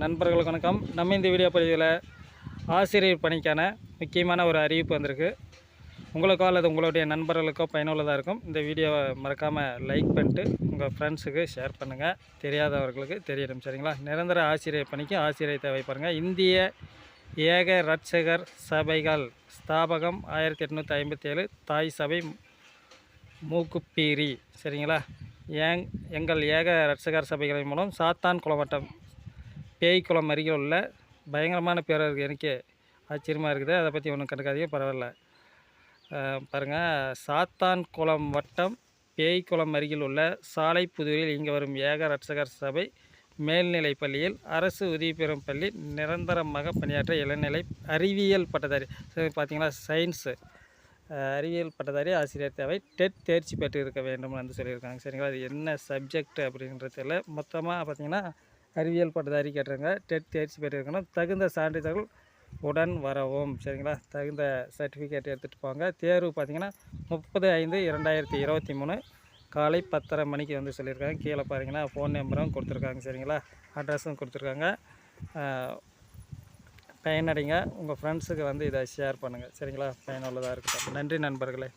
நண்பர்களுக்கு வணக்கம். நம்ம இந்த வீடியோ பதிவில் ஆசிரியர் பணிக்கான முக்கியமான ஒரு அறிவிப்பு வந்திருக்கு. உங்களுக்கோ அல்லது உங்களுடைய நண்பர்களுக்கோ பயனுள்ளதாக இருக்கும். இந்த வீடியோவை மறக்காமல் லைக் பண்ணிட்டு உங்கள் ஃப்ரெண்ட்ஸுக்கு ஷேர் பண்ணுங்கள் தெரியாதவர்களுக்கு தெரியணும் சரிங்களா? நிரந்தர ஆசிரியர் பணிக்கு ஆசிரியர் தேவை பாருங்கள் இந்திய ஏக ரட்சகர் சபைகள் ஸ்தாபகம் ஆயிரத்தி எட்நூற்றி ஐம்பத்தேழு தாய் சபை மூக்குப்பீரி சரிங்களா? ஏங் எங்கள் ஏக ரட்சகர் சபைகளின் மூலம் சாத்தான் குளவட்டம் பேய்க்குளம் அருகில் உள்ள பயங்கரமான பேர் இருக்குது எனக்கு ஆச்சரியமாக இருக்குது. அதை பற்றி ஒன்றும் கண்டுக்காதீங்க பரவாயில்ல. பாருங்கள் சாத்தான் குளம் வட்டம் பேய்க்குளம் அருகில் உள்ள சாலை புதுவையில் இங்கு வரும் ஏக ரட்சகர் சபை மேல்நிலை பள்ளியில் அரசு உதவி பெறும் பள்ளி நிரந்தரமாக பணியாற்ற இளநிலை அறிவியல் பட்டதாரி சரி, பார்த்தீங்களா சயின்ஸு அறிவியல் பட்டதாரி ஆசிரியர் தேவை. டெட் தேர்ச்சி பெற்று இருக்க வேண்டும் என்று சொல்லியிருக்காங்க. சரிங்களா? அது என்ன சப்ஜெக்ட் அப்படின்றதில் மொத்தமாக பார்த்தீங்கன்னா அறிவியல் பட்டதாரி கேட்டிருங்க டெட் தேர்ச்சி பெற்றிருக்கணும். தகுந்த சான்றிதழ் உடன் வரவும். சரிங்களா? தகுந்த சர்டிஃபிகேட் எடுத்துகிட்டு போங்க. தேர்வு பார்த்தீங்கன்னா முப்பது ஐந்து இரண்டாயிரத்தி இருபத்தி மூணு காலை பத்தரை மணிக்கு வந்து சொல்லியிருக்காங்க. கீழே பாருங்கன்னா ஃபோன் நம்பரும் கொடுத்துருக்காங்க. சரிங்களா? அட்ரஸும் கொடுத்துருக்காங்க. பயனடைங்க. உங்கள் ஃப்ரெண்ட்ஸுக்கு வந்து இதை ஷேர் பண்ணுங்கள் சரிங்களா? பயனுள்ளதாக இருக்கட்டும். நன்றி நண்பர்களே.